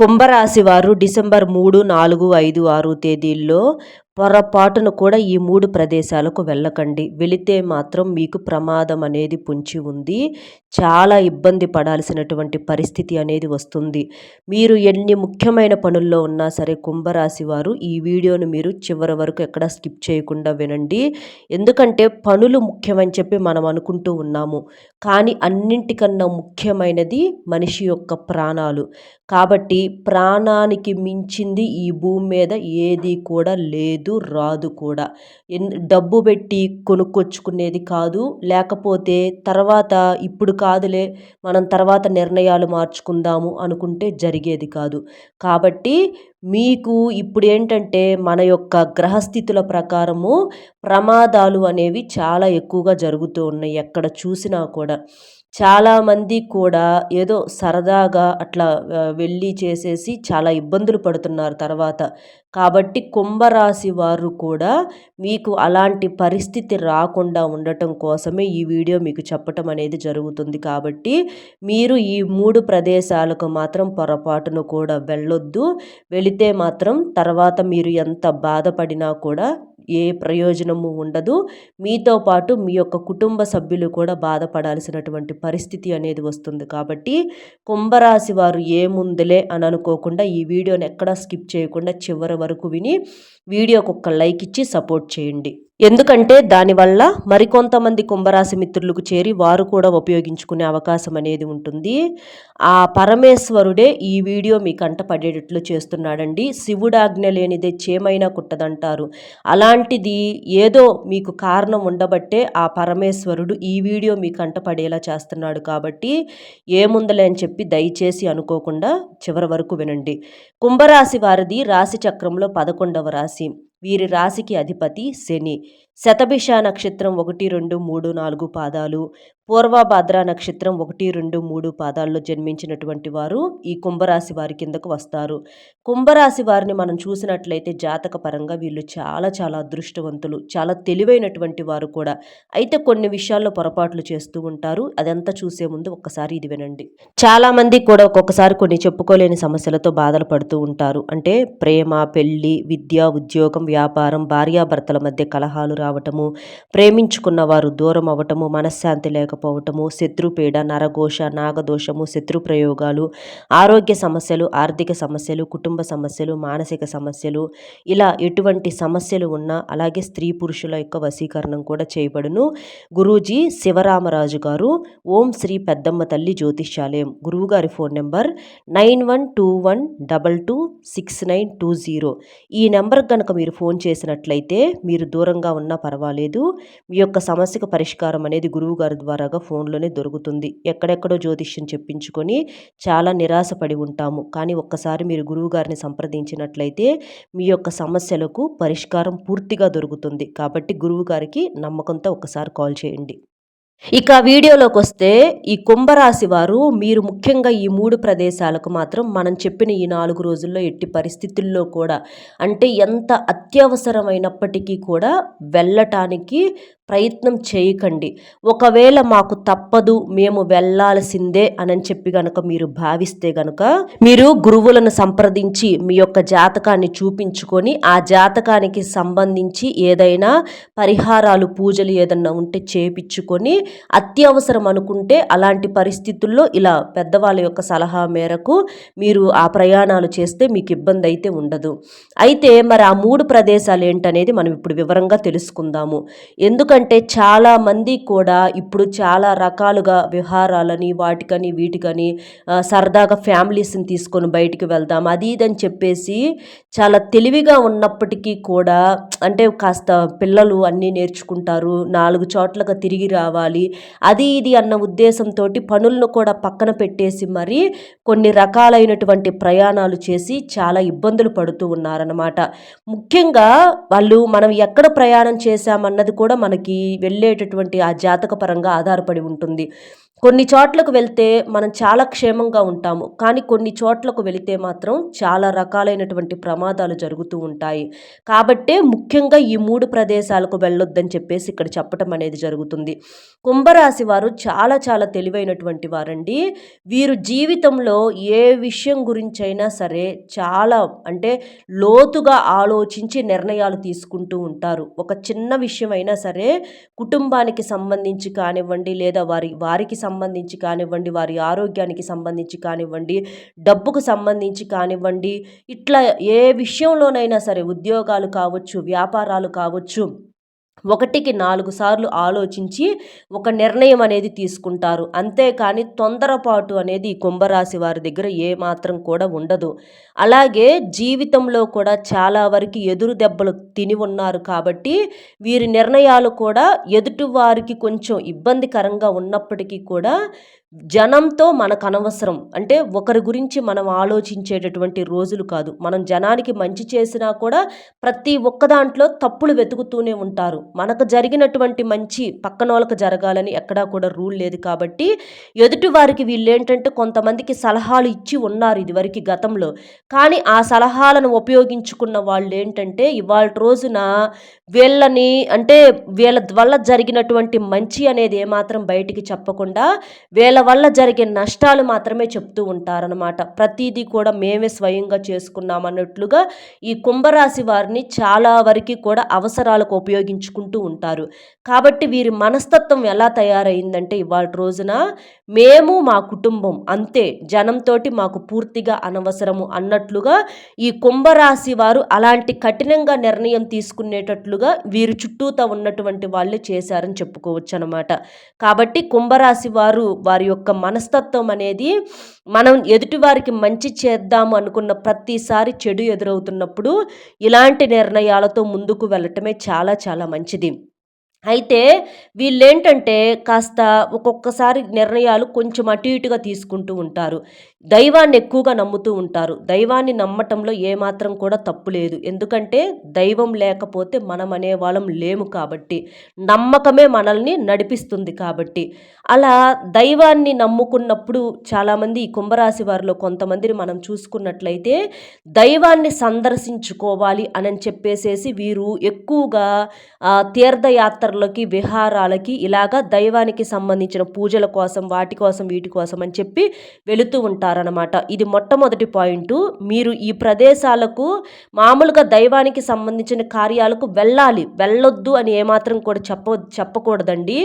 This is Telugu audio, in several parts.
కుంభరాశి వారు డిసెంబర్ మూడు నాలుగు ఐదు ఆరు తేదీల్లో పొరపాటును కూడా ఈ మూడు ప్రదేశాలకు వెళ్ళకండి. వెళితే మాత్రం మీకు ప్రమాదం అనేది పొంచి ఉంది. చాలా ఇబ్బంది పడాల్సినటువంటి పరిస్థితి అనేది వస్తుంది. మీరు ఎన్ని ముఖ్యమైన పనుల్లో ఉన్నా సరే కుంభరాశి వారు ఈ వీడియోను మీరు చివరి వరకు ఎక్కడ స్కిప్ చేయకుండా వినండి. ఎందుకంటే పనులు ముఖ్యమని చెప్పి మనం అనుకుంటూ ఉన్నాము. కానీ అన్నింటికన్నా ముఖ్యమైనది మనిషి యొక్క ప్రాణాలు. కాబట్టి ప్రాణానికి మించింది ఈ భూమి మీద ఏది కూడా లేదు. రాదు కూడా. ఎన్ డబ్బు పెట్టి కొనుక్కొచ్చుకునేది కాదు. లేకపోతే తర్వాత ఇప్పుడు కాదులే మనం తర్వాత నిర్ణయాలు మార్చుకుందాము అనుకుంటే జరిగేది కాదు. కాబట్టి మీకు ఇప్పుడు ఏంటంటే మన యొక్క గ్రహస్థితుల ప్రకారము ప్రమాదాలు అనేవి చాలా ఎక్కువగా జరుగుతూ ఉన్నాయి ఎక్కడ చూసినా కూడా. చాలామంది కూడా ఏదో సరదాగా అట్లా వెళ్ళి చేసేసి చాలా ఇబ్బందులు పడుతున్నారు తర్వాత. కాబట్టి కుంభరాశి వారు కూడా మీకు అలాంటి పరిస్థితి రాకుండా ఉండటం కోసమే ఈ వీడియో మీకు చెప్పటం అనేది జరుగుతుంది కాబట్టి మీరు ఈ మూడు ప్రదేశాలకు మాత్రం పొరపాటును కూడా వెళ్ళొద్దు. వెళితే మాత్రం తర్వాత మీరు ఎంత బాధపడినా కూడా ఏ ప్రయోజనము ఉండదు. మీతో పాటు మీ యొక్క కుటుంబ సభ్యులు కూడా బాధపడాల్సినటువంటి పరిస్థితి అనేది వస్తుంది కాబట్టి కుంభరాశి వారు ఏముందిలే అని అనుకోకుండా ఈ వీడియోని ఎక్కడా స్కిప్ చేయకుండా చివరి వరకు విని వీడియోకి ఒక లైక్ ఇచ్చి సపోర్ట్ చేయండి. ఎందుకంటే దానివల్ల మరికొంతమంది కుంభరాశి మిత్రులకు చేరి వారు కూడా ఉపయోగించుకునే అవకాశం అనేది ఉంటుంది. ఆ పరమేశ్వరుడే ఈ వీడియో మీ కంట పడేటట్లు చేస్తున్నాడండి. శివుడాజ్ఞ లేనిదే చేమైనా కుట్టదంటారు. అలాంటిది ఏదో మీకు కారణం ఉండబట్టే ఆ పరమేశ్వరుడు ఈ వీడియో మీ కంట పడేలా చేస్తున్నాడు కాబట్టి ఏముందలే అని చెప్పి దయచేసి అనుకోకుండా చివరి వరకు వినండి. కుంభరాశి వారిది రాశి చక్రంలో పదకొండవ రాశి. వీరి రాశికి అధిపతి శని. శతభిష నక్షత్రం ఒకటి రెండు మూడు నాలుగు పాదాలు. పూర్వభద్ర నక్షత్రం ఒకటి రెండు మూడు పాదాల్లో జన్మించినటువంటి వారు ఈ కుంభరాశి వారి కిందకు వస్తారు. కుంభరాశి వారిని మనం చూసినట్లయితే జాతక పరంగా వీళ్ళు చాలా చాలా అదృష్టవంతులు చాలా తెలివైనటువంటి వారు కూడా. అయితే కొన్ని విషయాల్లో పొరపాట్లు చేస్తూ ఉంటారు. అదంతా చూసే ముందు ఒక్కసారి ఇది వినండి. చాలామంది కూడా ఒక్కొక్కసారి కొన్ని చెప్పుకోలేని సమస్యలతో బాధలు పడుతూ ఉంటారు. అంటే ప్రేమ పెళ్ళి విద్య ఉద్యోగం వ్యాపారం భార్యాభర్తల మధ్య కలహాలు కావటము ప్రేమించుకున్న వారు దూరం అవ్వటము మనశ్శాంతి లేకపోవటము శత్రుపీడ నరఘోష నాగదోషము శత్రు ప్రయోగాలు ఆరోగ్య సమస్యలు ఆర్థిక సమస్యలు కుటుంబ సమస్యలు మానసిక సమస్యలు ఇలా ఎటువంటి సమస్యలు ఉన్నా అలాగే స్త్రీ పురుషుల యొక్క వశీకరణం కూడా చేయబడును. గురూజీ శివరామరాజు గారు ఓం శ్రీ పెద్దమ్మ తల్లి జ్యోతిష్యాలయం గురువుగారి phone number nine one two one double two six nine two zero. ఈ నెంబర్ కనుక మీరు ఫోన్ చేసినట్లయితే మీరు దూరంగా ఉన్న పర్వాలేదు. మీ యొక్క సమస్యకు పరిష్కారం అనేది గురువుగారి ద్వారాగా ఫోన్లోనే దొరుకుతుంది. ఎక్కడెక్కడో జ్యోతిష్యం చెప్పించుకొని చాలా నిరాశపడి ఉంటాము. కానీ ఒక్కసారి మీరు గురువు గారిని సంప్రదించినట్లయితే మీ యొక్క సమస్యలకు పరిష్కారం పూర్తిగా దొరుకుతుంది. కాబట్టి గురువుగారికి నమ్మకంతో ఒకసారి కాల్ చేయండి. ఇక వీడియోలోకి వస్తే ఈ కుంభరాశి వారు మీరు ముఖ్యంగా ఈ మూడు ప్రదేశాలకు మాత్రం మనం చెప్పిన ఈ నాలుగు రోజుల్లో ఎట్టి పరిస్థితుల్లో కూడా అంటే ఎంత అత్యవసరమైనప్పటికీ కూడా వెళ్ళటానికి ప్రయత్నం చేయకండి. ఒకవేళ మాకు తప్పదు మేము వెళ్ళాల్సిందే అని చెప్పి గనక మీరు భావిస్తే గనక మీరు గురువులను సంప్రదించి మీ యొక్క జాతకాన్ని చూపించుకొని ఆ జాతకానికి సంబంధించి ఏదైనా పరిహారాలు పూజలు ఏదన్నా ఉంటే చేపించుకొని అత్యవసరం అనుకుంటే అలాంటి పరిస్థితుల్లో ఇలా పెద్దవాళ్ళ యొక్క సలహా మేరకు మీరు ఆ ప్రయాణాలు చేస్తే మీకు ఇబ్బంది అయితే ఉండదు. అయితే మరి ఆ మూడు ప్రదేశాలు ఏంటనేది మనం ఇప్పుడు వివరంగా తెలుసుకుందాము. ఎందుకంటే చాలామంది కూడా ఇప్పుడు చాలా రకాలుగా విహారాలని వాటికని వీటికని సరదాగా ఫ్యామిలీస్ని తీసుకొని బయటికి వెళ్దాం అది ఇదని చెప్పేసి చాలా తెలివిగా ఉన్నప్పటికీ కూడా అంటే కాస్త పిల్లలు అన్నీ నేర్చుకుంటారు నాలుగు చోట్లగా తిరిగి రావాలి అది ఇది అన్న ఉద్దేశంతో పనులను కూడా పక్కన పెట్టేసి మరి కొన్ని రకాలైనటువంటి ప్రయాణాలు చేసి చాలా ఇబ్బందులు పడుతూ ఉన్నారనమాట ముఖ్యంగా వాళ్ళు మనం ఎక్కడ ప్రయాణం చేశామన్నది కూడా మనకి మనకి వెళ్ళేటటువంటి ఆ జాతక పరంగా ఆధారపడి ఉంటుంది. కొన్ని చోట్లకు వెళ్తే మనం చాలా క్షేమంగా ఉంటాము. కానీ కొన్ని చోట్లకు వెళితే మాత్రం చాలా రకాలైనటువంటి ప్రమాదాలు జరుగుతూ ఉంటాయి. కాబట్టే ముఖ్యంగా ఈ మూడు ప్రదేశాలకు వెళ్ళొద్దని చెప్పేసి ఇక్కడ చెప్పటం అనేది జరుగుతుంది. కుంభరాశి వారు చాలా చాలా తెలివైనటువంటి వారండి. వీరు జీవితంలో ఏ విషయం గురించైనా సరే చాలా అంటే లోతుగా ఆలోచించి నిర్ణయాలు తీసుకుంటూ ఉంటారు. ఒక చిన్న విషయం అయినా సరే కుటుంబానికి సంబంధించి కానివ్వండి లేదా వారి వారికి సంబంధించి కానివ్వండి వారి ఆరోగ్యానికి సంబంధించి కానివ్వండి డబ్బుకు సంబంధించి కానివ్వండి ఇట్లా ఏ విషయంలోనైనా సరే ఉద్యోగాలు కావచ్చు వ్యాపారాలు కావచ్చు ఒకటికి నాలుగు సార్లు ఆలోచించి ఒక నిర్ణయం అనేది తీసుకుంటారు. అంతేకాని తొందరపాటు అనేది కుంభరాశి వారి దగ్గర ఏమాత్రం కూడా ఉండదు. అలాగే జీవితంలో కూడా చాలా వరకు ఎదురు దెబ్బలు తిని ఉన్నారు కాబట్టి వీరి నిర్ణయాలు కూడా ఎదుటి వారికి కొంచెం ఇబ్బందికరంగా ఉన్నప్పటికీ కూడా జనంతో మనకు అనవసరం అంటే ఒకరి గురించి మనం ఆలోచించేటటువంటి రోజులు కాదు. మనం జనానికి మంచి చేసినా కూడా ప్రతి ఒక్క దాంట్లో తప్పులు వెతుకుతూనే ఉంటారు. మనకు జరిగినటువంటి మంచి పక్కన వాళ్ళకి జరగాలని ఎక్కడా కూడా రూల్ లేదు కాబట్టి ఎదుటి వారికి వీళ్ళు ఏంటంటే కొంతమందికి సలహాలు ఇచ్చి ఉన్నారు ఇదివరకు గతంలో. కానీ ఆ సలహాలను ఉపయోగించుకున్న వాళ్ళు ఏంటంటే ఇవాళ రోజున వీళ్ళని అంటే వీళ్ళ వల్ల జరిగినటువంటి మంచి అనేది ఏమాత్రం బయటికి చెప్పకుండా వీళ్ళ వల్ల జరిగే నష్టాలు మాత్రమే చెప్తూ ఉంటారనమాట ప్రతిదీ కూడా మేమే స్వయంగా చేసుకున్నాం అన్నట్లుగా ఈ కుంభరాశి వారిని చాలా వరకు కూడా అవసరాలకు ఉపయోగించుకుంటూ ఉంటారు. కాబట్టి వీరి మనస్తత్వం ఎలా తయారైందంటే ఇవాళ రోజున మేము మా కుటుంబం అంతే జనంతో మాకు పూర్తిగా అనవసరము అన్నట్లుగా ఈ కుంభరాశి వారు అలాంటి కఠినంగా నిర్ణయం తీసుకునేటట్లుగా వీరు చుట్టూతా ఉన్నటువంటి వాళ్ళు చేశారని చెప్పుకోవచ్చు అనమాట కాబట్టి కుంభరాశి వారు వారి యొక్క మనస్తత్వం అనేది మనం ఎదుటివారికి మంచి చేద్దాము అనుకున్న ప్రతిసారి చెడు ఎదురవుతున్నప్పుడు ఇలాంటి నిర్ణయాలతో ముందుకు వెళ్ళటమే చాలా చాలా మంచిది. అయితే వీళ్ళేంటంటే కాస్త ఒక్కొక్కసారి నిర్ణయాలు కొంచెం అటు ఇటుగా తీసుకుంటూ ఉంటారు. దైవాన్ని ఎక్కువగా నమ్ముతూ ఉంటారు. దైవాన్ని నమ్మటంలో ఏమాత్రం కూడా తప్పు లేదు. ఎందుకంటే దైవం లేకపోతే మనం అనేవాళ్ళం లేము కాబట్టి నమ్మకమే మనల్ని నడిపిస్తుంది కాబట్టి. అలా దైవాన్ని నమ్ముకున్నప్పుడు చాలామంది ఈ కుంభరాశి వారిలో కొంతమందిని మనం చూసుకున్నట్లయితే దైవాన్ని సందర్శించుకోవాలి అని చెప్పేసేసి వీరు ఎక్కువగా తీర్థయాత్రలకి విహారాలకి ఇలాగా దైవానికి సంబంధించిన పూజల కోసం వాటి కోసం వీటి కోసం అని చెప్పి వెళుతూ ఉంటారు. ఉంటారనమాట ఇది మొట్టమొదటి పాయింట్. మీరు ఈ ప్రదేశాలకు మామూలుగా దైవానికి సంబంధించిన కార్యాలకు వెళ్ళాలి. వెళ్ళొద్దు అని ఏమాత్రం కూడా చెప్ప చెప్పకూడదండి.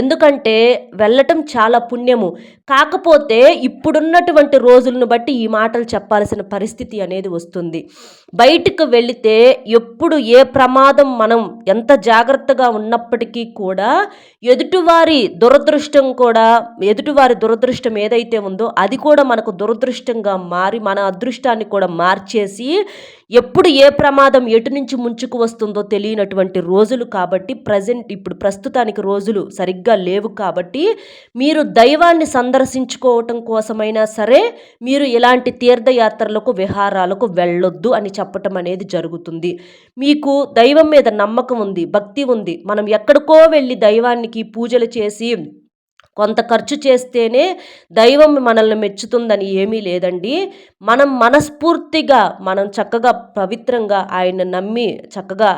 ఎందుకంటే వెళ్ళటం చాలా పుణ్యము. కాకపోతే ఇప్పుడున్నటువంటి రోజులను బట్టి ఈ మాటలు చెప్పాల్సిన పరిస్థితి అనేది వస్తుంది. బయటకు వెళితే ఎప్పుడు ఏ ప్రమాదం మనం ఎంత జాగ్రత్తగా ఉన్నప్పటికీ కూడా ఎదుటివారి దురదృష్టం కూడా ఎదుటివారి దురదృష్టం ఏదైతే ఉందో అది కూడా మనకు దురదృష్టంగా మారి మన అదృష్టాన్ని కూడా మార్చేసి ఎప్పుడు ఏ ప్రమాదం ఎటు నుంచి ముంచుకు వస్తుందో తెలియనటువంటి రోజులు కాబట్టి ప్రజెంట్ ఇప్పుడు ప్రస్తుతానికి రోజులు సరిగ్గా లేవు కాబట్టి మీరు దైవాన్ని సందర్శించుకోవటం కోసమైనా సరే మీరు ఇలాంటి తీర్థయాత్రలకు విహారాలకు వెళ్ళొద్దు అని చెప్పటం అనేది జరుగుతుంది. మీకు దైవం మీద నమ్మకం ఉంది భక్తి ఉంది. మనం ఎక్కడికో వెళ్ళి దైవానికి పూజలు చేసి కొంత ఖర్చు చేస్తేనే దైవం మనల్ని మెచ్చుతుందని ఏమీ లేదండి. మనం మనస్ఫూర్తిగా మనం చక్కగా పవిత్రంగా ఆయన నమ్మి చక్కగా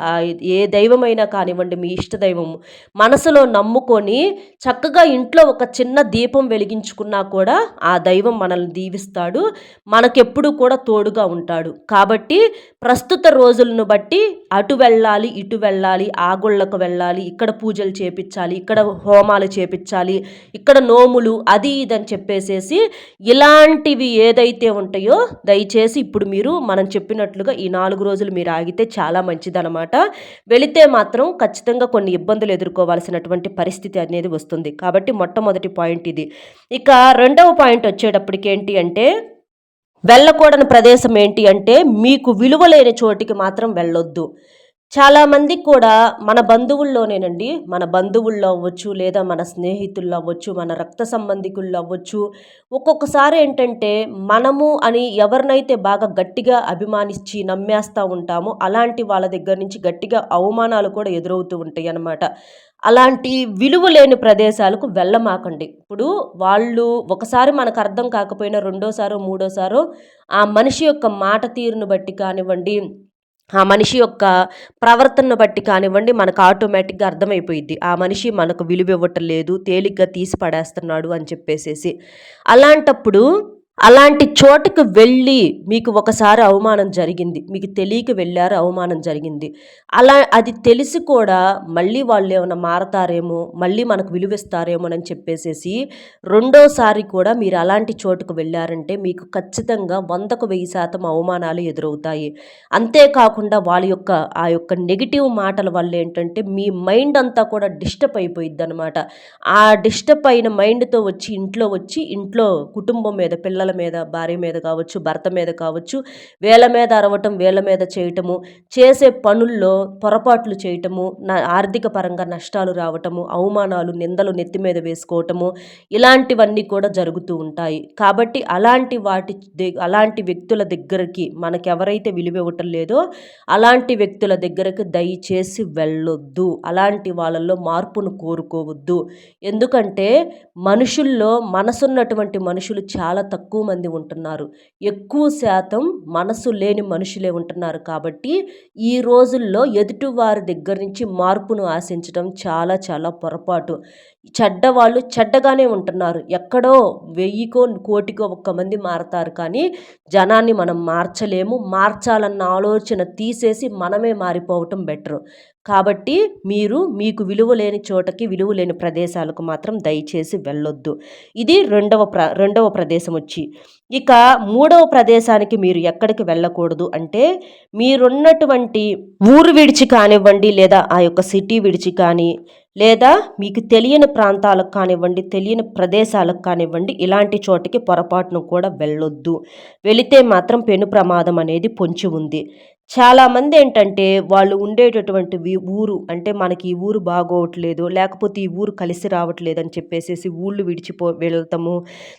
ఏ దైవమైనా కానివ్వండి మీ ఇష్ట దైవము మనసులో నమ్ముకొని చక్కగా ఇంట్లో ఒక చిన్న దీపం వెలిగించుకున్నా కూడా ఆ దైవం మనల్ని దీవిస్తాడు. మనకెప్పుడు కూడా తోడుగా ఉంటాడు. కాబట్టి ప్రస్తుత రోజులను బట్టి అటు వెళ్ళాలి ఇటు వెళ్ళాలి ఆ గుళ్ళకు వెళ్ళాలి ఇక్కడ పూజలు చేపించాలి ఇక్కడ హోమాలు చేపించాలి ఇక్కడ నోములు అది ఇదని చెప్పేసేసి ఇలాంటివి ఏదైతే ఉంటాయో దయచేసి ఇప్పుడు మీరు మనం చెప్పినట్లుగా ఈ నాలుగు రోజులు మీరు ఆగితే చాలా మంచిదనమాట వెళితే మాత్రం ఖచ్చితంగా కొన్ని ఇబ్బందులు ఎదుర్కోవాల్సినటువంటి పరిస్థితి అనేది వస్తుంది. కాబట్టి మొట్టమొదటి పాయింట్ ఇది. ఇక రెండవ పాయింట్ వచ్చేటప్పటికి ఏంటి అంటే వెళ్ళకూడని ప్రదేశం ఏంటి అంటే మీకు విలువ లేని చోటికి మాత్రం వెళ్ళొద్దు. చాలామంది కూడా మన బంధువుల్లోనేనండి. మన బంధువుల్లో అవ్వచ్చు లేదా మన స్నేహితుల్లో అవ్వచ్చు మన రక్త సంబంధికుల్లో అవ్వచ్చు. ఒక్కొక్కసారి ఏంటంటే మనము అని ఎవరినైతే బాగా గట్టిగా అభిమానించి నమ్మేస్తూ ఉంటామో అలాంటి వాళ్ళ దగ్గర నుంచి గట్టిగా అవమానాలు కూడా ఎదురవుతూ ఉంటాయి అన్నమాట. అలాంటి విలువ లేని ప్రదేశాలకు వెళ్ళమాకండి. ఇప్పుడు వాళ్ళు ఒకసారి మనకు అర్థం కాకపోయినా రెండోసారో మూడోసారో ఆ మనిషి యొక్క మాట తీరును బట్టి కానివ్వండి ఆ మనిషి యొక్క ప్రవర్తనను బట్టి కానివ్వండి మనకు ఆటోమేటిక్గా అర్థమైపోయింది ఆ మనిషి మనకు విలువ ఇవ్వటం లేదు తేలిగ్గా తీసి పడేస్తున్నాడు అని చెప్పేసేసి. అలాంటప్పుడు అలాంటి చోటుకు వెళ్ళి మీకు ఒకసారి అవమానం జరిగింది. మీకు తెలియక వెళ్ళారు అవమానం జరిగింది. అలా అది తెలిసి కూడా మళ్ళీ వాళ్ళు ఏమైనా మారతారేమో మళ్ళీ మనకు విలువిస్తారేమోనని చెప్పేసేసి రెండోసారి కూడా మీరు అలాంటి చోటుకు వెళ్ళారంటే మీకు ఖచ్చితంగా వందకు వెయ్యి శాతం అవమానాలు ఎదురవుతాయి. అంతేకాకుండా వాళ్ళ యొక్క ఆ యొక్క నెగిటివ్ మాటల వల్ల ఏంటంటే మీ మైండ్ అంతా కూడా డిస్టర్బ్ అయిపోయిద్ది అనమాట ఆ డిస్టర్బ్ అయిన మైండ్తో వచ్చి ఇంట్లో వచ్చి ఇంట్లో కుటుంబం మీద పిల్లల పిల్లల మీద భార్య మీద కావచ్చు భర్త మీద కావచ్చు వేల మీద అరవటం వేల మీద చేయటము చేసే పనుల్లో పొరపాట్లు చేయటము ఆర్థిక పరంగా నష్టాలు రావటము అవమానాలు నిందలు నెత్తి మీద వేసుకోవటము ఇలాంటివన్నీ కూడా జరుగుతూ ఉంటాయి. కాబట్టి అలాంటి వాటి అలాంటి వ్యక్తుల దగ్గరికి మనకెవరైతే విలువ ఇవ్వటం లేదో అలాంటి వ్యక్తుల దగ్గరకు దయచేసి వెళ్ళొద్దు. అలాంటి వాళ్ళల్లో మార్పును కోరుకోవద్దు. ఎందుకంటే మనుషుల్లో మనసున్నటువంటి మనుషులు చాలా తక్కువ ఎక్కువ మంది ఉంటున్నారు. ఎక్కువ శాతం మనసు లేని మనుషులే ఉంటున్నారు కాబట్టి ఈ రోజుల్లో ఎదుటివారి దగ్గర నుంచి మార్పును ఆశించడం చాలా చాలా పొరపాటు. చెడ్డవాళ్ళు చెడ్డగానే ఉంటున్నారు. ఎక్కడో వెయ్యికో కోటికో ఒక్క మంది మారతారు కానీ జనాన్ని మనం మార్చలేము. మార్చాలన్న ఆలోచన తీసేసి మనమే మారిపోవటం బెటర్. కాబట్టి మీరు మీకు విలువ లేని చోటకి విలువ లేని ప్రదేశాలకు మాత్రం దయచేసి వెళ్ళొద్దు. ఇది రెండవ ప్ర రెండవ ప్రదేశం వచ్చి ఇక మూడవ ప్రదేశానికి మీరు ఎక్కడికి వెళ్ళకూడదు అంటే మీరున్నటువంటి ఊరు విడిచి కానివ్వండి లేదా ఆ యొక్క సిటీ విడిచి కానీ లేదా మీకు తెలియని ప్రాంతాలకు కానివ్వండి తెలియని ప్రదేశాలకు కానివ్వండి ఇలాంటి చోటికి పొరపాటును కూడా వెళ్ళొద్దు. వెళితే మాత్రం పెను ప్రమాదం అనేది పొంచి ఉంది. చాలామంది ఏంటంటే వాళ్ళు ఉండేటటువంటి ఊరు అంటే మనకి ఈ ఊరు బాగోవట్లేదు లేకపోతే ఈ ఊరు కలిసి రావట్లేదు అని చెప్పేసి ఊళ్ళు విడిచిపో వెళ్తాము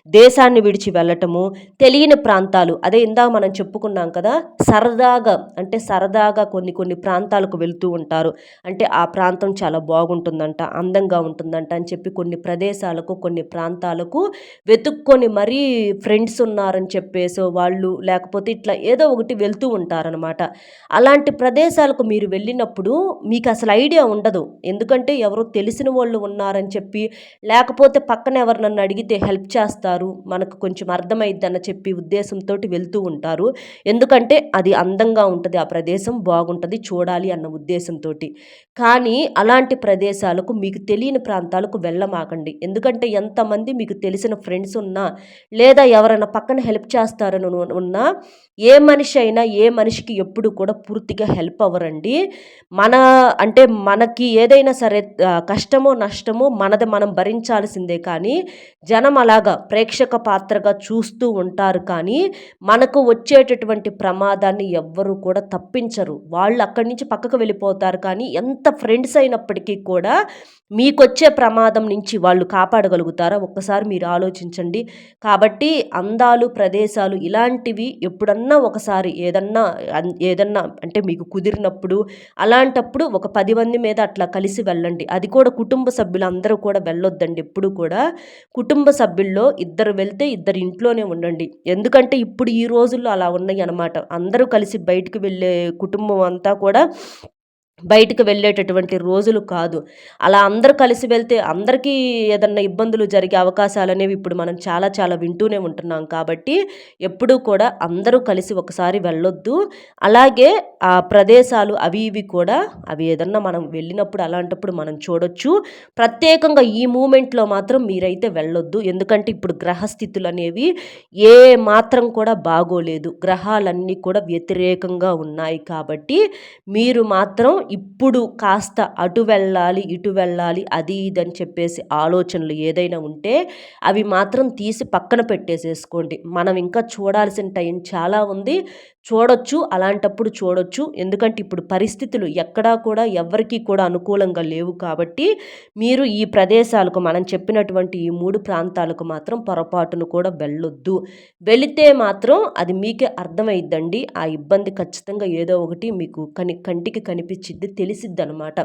దేశాన్ని విడిచి వెళ్ళటము తెలియని ప్రాంతాలు. అదే ఇందాక మనం చెప్పుకున్నాం కదా సరదాగా అంటే సరదాగా కొన్ని కొన్ని ప్రాంతాలకు వెళ్తూ ఉంటారు. అంటే ఆ ప్రాంతం చాలా బాగుంటుందంట అందంగా ఉంటుందంట అని చెప్పి కొన్ని ప్రదేశాలకు కొన్ని ప్రాంతాలకు వెతుక్కొని మరీ ఫ్రెండ్స్ ఉన్నారని చెప్పేసి వాళ్ళు లేకపోతే ఇట్లా ఏదో ఒకటి వెళ్తూ ఉంటారనమాట అలాంటి ప్రదేశాలకు మీరు వెళ్ళినప్పుడు మీకు అసలు ఐడియా ఉండదు. ఎందుకంటే ఎవరో తెలిసిన వాళ్ళు ఉన్నారని చెప్పి లేకపోతే పక్కన ఎవరు నన్ను అడిగితే హెల్ప్ చేస్తారు. మనకు కొంచెం అర్థమైద్దని చెప్పి ఉద్దేశంతో వెళ్తూ ఉంటారు. ఎందుకంటే అది అందంగా ఉంటుంది ఆ ప్రదేశం బాగుంటుంది చూడాలి అన్న ఉద్దేశంతో కానీ అలాంటి ప్రదేశాలకు మీకు తెలియని ప్రాంతాలకు వెళ్ళమాకండి. ఎందుకంటే ఎంతమంది మీకు తెలిసిన ఫ్రెండ్స్ ఉన్నా లేదా ఎవరైనా పక్కన హెల్ప్ చేస్తారని ఉన్నా ఏ మనిషి అయినా ఏ మనిషికి ఎప్పుడు కూడా పూర్తిగా హెల్ప్ అవ్వరండి. మన అంటే మనకి ఏదైనా సరే కష్టమో నష్టమో మనది మనం భరించాల్సిందే కానీ జనం అలాగా ప్రేక్షక పాత్రగా చూస్తూ ఉంటారు కానీ మనకు వచ్చేటటువంటి ప్రమాదాన్ని ఎవ్వరూ కూడా తప్పించరు. వాళ్ళు అక్కడి నుంచి పక్కకు వెళ్ళిపోతారు కానీ ఎంత ఫ్రెండ్స్ అయినప్పటికీ కూడా మీకొచ్చే ప్రమాదం నుంచి వాళ్ళు కాపాడగలుగుతారా? ఒక్కసారి మీరు ఆలోచించండి. కాబట్టి అందాలు ప్రదేశాలు ఇలాంటివి ఎప్పుడన్నా ఒకసారి ఏదన్నా ఏదన్నా అంటే మీకు కుదిరినప్పుడు అలాంటప్పుడు ఒక పది మంది మీద అట్లా కలిసి వెళ్ళండి. అది కూడా కుటుంబ సభ్యులు అందరూ కూడా వెళ్ళొద్దండి ఎప్పుడు కూడా. కుటుంబ సభ్యుల్లో ఇద్దరు వెళ్తే ఇద్దరు ఇంట్లోనే ఉండండి. ఎందుకంటే ఇప్పుడు ఈ రోజుల్లో అలా ఉన్నాయి అనమాట అందరూ కలిసి బయటకు వెళ్ళే కుటుంబం అంతా కూడా బయటకు వెళ్ళేటటువంటి రోజులు కాదు. అలా అందరూ కలిసి వెళ్తే అందరికీ ఏదన్నా ఇబ్బందులు జరిగే అవకాశాలు అనేవి ఇప్పుడు మనం చాలా చాలా వింటూనే ఉంటున్నాం. కాబట్టి ఎప్పుడూ కూడా అందరూ కలిసి ఒకసారి వెళ్ళొద్దు. అలాగే ఆ ప్రదేశాలు అవి ఇవి కూడా అవి ఏదన్నా మనం వెళ్ళినప్పుడు అలాంటప్పుడు మనం చూడొచ్చు. ప్రత్యేకంగా ఈ మూమెంట్లో మాత్రం మీరైతే వెళ్ళొద్దు. ఎందుకంటే ఇప్పుడు గ్రహస్థితులు అనేవి ఏ మాత్రం కూడా బాగోలేదు. గ్రహాలన్నీ కూడా వ్యతిరేకంగా ఉన్నాయి. కాబట్టి మీరు మాత్రం ఇప్పుడు కాస్త అటు వెళ్ళాలి ఇటు వెళ్ళాలి అది ఇది అని చెప్పేసి ఆలోచనలు ఏదైనా ఉంటే అవి మాత్రం తీసి పక్కన పెట్టేసేసుకోండి. మనం ఇంకా చూడాల్సిన టైం చాలా ఉంది. చూడొచ్చు అలాంటప్పుడు చూడొచ్చు. ఎందుకంటే ఇప్పుడు పరిస్థితులు ఎక్కడా కూడా ఎవరికీ కూడా అనుకూలంగా లేవు కాబట్టి మీరు ఈ ప్రదేశాలకు మనం చెప్పినటువంటి ఈ మూడు ప్రాంతాలకు మాత్రం పొరపాటును కూడా వెళ్ళొద్దు. వెళితే మాత్రం అది మీకే అర్థమైద్దండి. ఆ ఇబ్బంది ఖచ్చితంగా ఏదో ఒకటి మీకు కని కంటికి కనిపించిద్ది తెలిసిద్ది అనమాట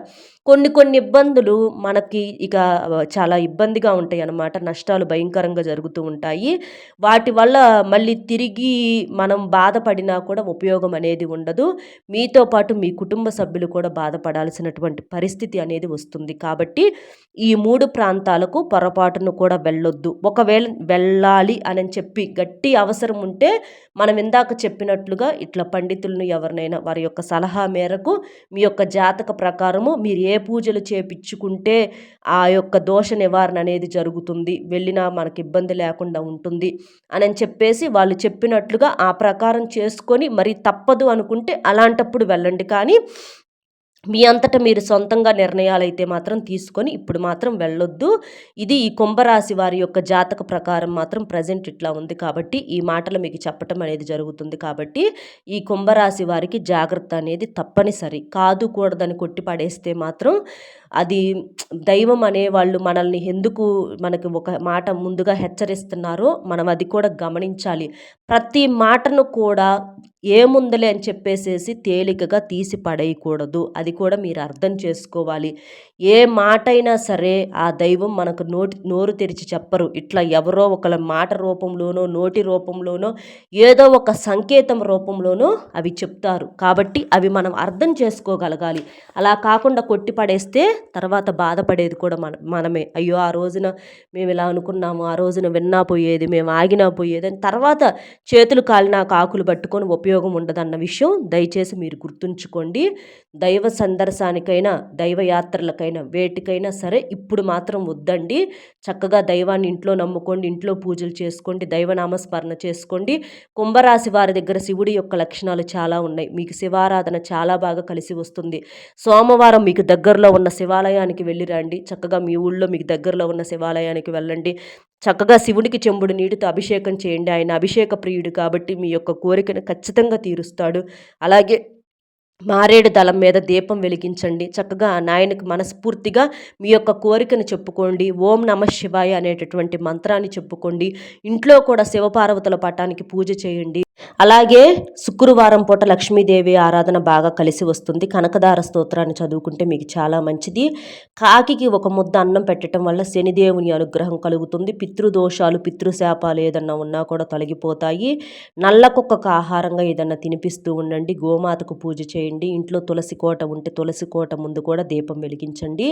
కొన్ని కొన్ని ఇబ్బందులు మనకి ఇక చాలా ఇబ్బందిగా ఉంటాయి అన్నమాట నష్టాలు భయంకరంగా జరుగుతూ ఉంటాయి. వాటి వల్ల మళ్ళీ తిరిగి మనం బాధపడినా కూడా కూడా ఉపయోగం అనేది ఉండదు. మీతో పాటు మీ కుటుంబ సభ్యులు కూడా బాధపడాల్సినటువంటి పరిస్థితి అనేది వస్తుంది. కాబట్టి ఈ మూడు ప్రాంతాలకు పొరపాటును కూడా వెళ్ళొద్దు. ఒకవేళ వెళ్ళాలి అని చెప్పి గట్టి అవసరం ఉంటే మనం ఇందాక చెప్పినట్లుగా ఇట్లా పండితులను ఎవరినైనా వారి యొక్క సలహా మేరకు మీ యొక్క జాతక ప్రకారము మీరు ఏ పూజలు చేపించుకుంటే ఆ యొక్క దోష నివారణ అనేది జరుగుతుంది వెళ్ళినా మనకి ఇబ్బంది లేకుండా ఉంటుంది అని చెప్పేసి వాళ్ళు చెప్పినట్లుగా ఆ ప్రకారం చేసుకొని మరి తప్పదు అనుకుంటే అలాంటప్పుడు వెళ్ళండి. కానీ మీ అంతటా మీరు సొంతంగా నిర్ణయాలు అయితే మాత్రం తీసుకొని ఇప్పుడు మాత్రం వెళ్ళొద్దు. ఇది ఈ కుంభరాశి వారి యొక్క జాతక ప్రకారం మాత్రం ప్రజెంట్ ఇట్లా ఉంది కాబట్టి ఈ మాటలు మీకు చెప్పటం అనేది జరుగుతుంది కాబట్టి ఈ కుంభరాశి వారికి జాగ్రత్త అనేది తప్పనిసరి. కాదు కూడదని కొట్టి పడేస్తే మాత్రం అది దైవం అనేవాళ్ళు మనల్ని ఎందుకు మనకి ఒక మాట ముందుగా హెచ్చరిస్తున్నారో మనం అది కూడా గమనించాలి. ప్రతి మాటను కూడా ఏముందలే అని చెప్పేసేసి తేలికగా తీసి పడేయకూడదు. అది కూడా మీరు అర్థం చేసుకోవాలి. ఏ మాట అయినా సరే ఆ దైవం మనకు నోటి నోరు తెరిచి చెప్పరు. ఇట్లా ఎవరో ఒకళ్ళ మాట రూపంలోనో నోటి రూపంలోనో ఏదో ఒక సంకేతం రూపంలోనో అవి చెప్తారు. కాబట్టి అవి మనం అర్థం చేసుకోగలగాలి. అలా కాకుండా కొట్టి పడేస్తే తర్వాత బాధపడేది కూడా మన మనమే. అయ్యో ఆ రోజున మేము ఇలా అనుకున్నాము ఆ రోజున విన్నా పోయేది మేము ఆగినా పోయేది అని తర్వాత చేతులు కాలిన కాకులు పట్టుకొని ఉపయోగం ఉండదన్న విషయం దయచేసి మీరు గుర్తుంచుకోండి. దైవ సందర్శానికైనా దైవ యాత్రలకైనా వేటికైనా సరే ఇప్పుడు మాత్రం వద్దండి. చక్కగా దైవాన్ని ఇంట్లో నమ్ముకోండి ఇంట్లో పూజలు చేసుకోండి దైవనామస్మరణ చేసుకోండి. కుంభరాశి వారి దగ్గర శివుడి యొక్క లక్షణాలు చాలా ఉన్నాయి. మీకు శివారాధన చాలా బాగా కలిసి వస్తుంది. సోమవారం మీకు దగ్గరలో ఉన్న శివ శివాలయానికి వెళ్ళి రండి. చక్కగా మీ ఊళ్ళో మీకు దగ్గరలో ఉన్న శివాలయానికి వెళ్ళండి. చక్కగా శివుడికి చెంబుడు నీటితో అభిషేకం చేయండి. ఆయన అభిషేక ప్రియుడు కాబట్టి మీ యొక్క కోరికను ఖచ్చితంగా తీరుస్తాడు. అలాగే మారేడు దళం మీద దీపం వెలిగించండి. చక్కగా ఆ నాయనకు మనస్ఫూర్తిగా మీ యొక్క కోరికను చెప్పుకోండి. ఓం నమ శివాయ అనేటటువంటి మంత్రాన్ని చెప్పుకోండి. ఇంట్లో కూడా శివపార్వతుల పటానికి పూజ చేయండి. అలాగే శుక్రవారం పూట లక్ష్మీదేవి ఆరాధన బాగా కలిసి వస్తుంది. కనకదార స్తోత్రాన్ని చదువుకుంటే మీకు చాలా మంచిది. కాకికి ఒక ముద్ద అన్నం పెట్టడం వల్ల శనిదేవుని అనుగ్రహం కలుగుతుంది. పితృదోషాలు పితృశాపాలు ఏదన్నా ఉన్నా కూడా తొలగిపోతాయి. నల్ల కుక్కకు ఆహారంగా ఏదన్నా తినిపిస్తూ ఉండండి. గోమాతకు పూజ చేయండి. ఇంట్లో తులసి కోట ఉంటే తులసి కోట ముందు కూడా దీపం వెలిగించండి.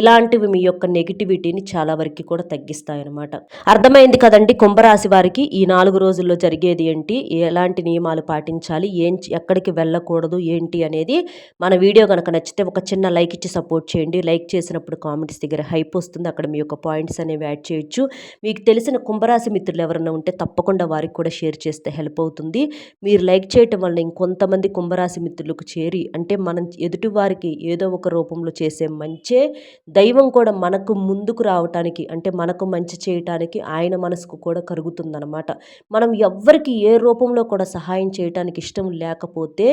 ఇలాంటివి మీ యొక్క నెగిటివిటీని చాలా వరకు కూడా తగ్గిస్తాయన్నమాట. అర్థమైంది కదండి కుంభరాశి వారికి? ఈ నాలుగు రోజుల్లో జరిగేది ఏంటి? ఎలాంటి నియమాలు పాటించాలి? ఏం ఎక్కడికి వెళ్ళకూడదు? ఏంటి అనేది మన వీడియో కనుక నచ్చితే ఒక చిన్న లైక్ ఇచ్చి సపోర్ట్ చేయండి. లైక్ చేసినప్పుడు కామెంట్స్ దగ్గర హైప్ వస్తుంది. అక్కడ మీ యొక్క పాయింట్స్ అనేవి యాడ్ చేయొచ్చు. మీకు తెలిసిన కుంభరాశి మిత్రులు ఎవరైనా ఉంటే తప్పకుండా వారికి కూడా షేర్ చేస్తే హెల్ప్ అవుతుంది. మీరు లైక్ చేయటం వల్ల ఇంకొంతమంది కుంభరాశి మిత్రులకు చేరి అంటే మనం ఎదుటి వారికి ఏదో ఒక రూపంలో చేసే మంచే దైవం కూడా మనకు ముందుకు రావటానికి అంటే మనకు మంచి చేయటానికి ఆయన మనసుకు కూడా కరుగుతుందనమాట మనం ఎవ్వరికి ఏ రూపం లోకంలో కూడా సహాయం చేయటానికి ఇష్టం లేకపోతే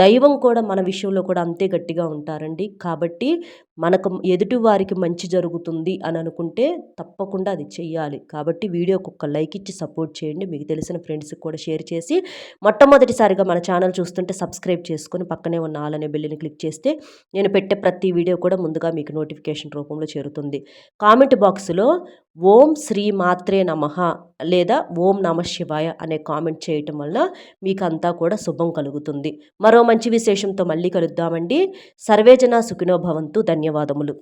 దైవం కూడా మన విషయంలో కూడా అంతే గట్టిగా ఉంటారండి. కాబట్టి మనకు ఎదుటి వారికి మంచి జరుగుతుంది అని అనుకుంటే తప్పకుండా అది చెయ్యాలి. కాబట్టి వీడియోకి ఒక లైక్ ఇచ్చి సపోర్ట్ చేయండి. మీకు తెలిసిన ఫ్రెండ్స్కి కూడా షేర్ చేసి మొట్టమొదటిసారిగా మన ఛానల్ చూస్తుంటే సబ్స్క్రైబ్ చేసుకొని పక్కనే ఉన్న ఆళ్ళనే బిల్లుని క్లిక్ చేస్తే నేను పెట్టే ప్రతి వీడియో కూడా ముందుగా మీకు నోటిఫికేషన్ రూపంలో చేరుతుంది. కామెంట్ బాక్స్లో ఓం శ్రీ మాత్రే నమ లేదా ఓం నమ శివాయ అనే కామెంట్ చేయటం వల్ల మీకంతా కూడా శుభం కలుగుతుంది. మరో మంచి విశేషంతో మళ్ళీ కలుద్దామండి. సర్వేజన సుఖినో భవంతు. ధన్యవాదములు.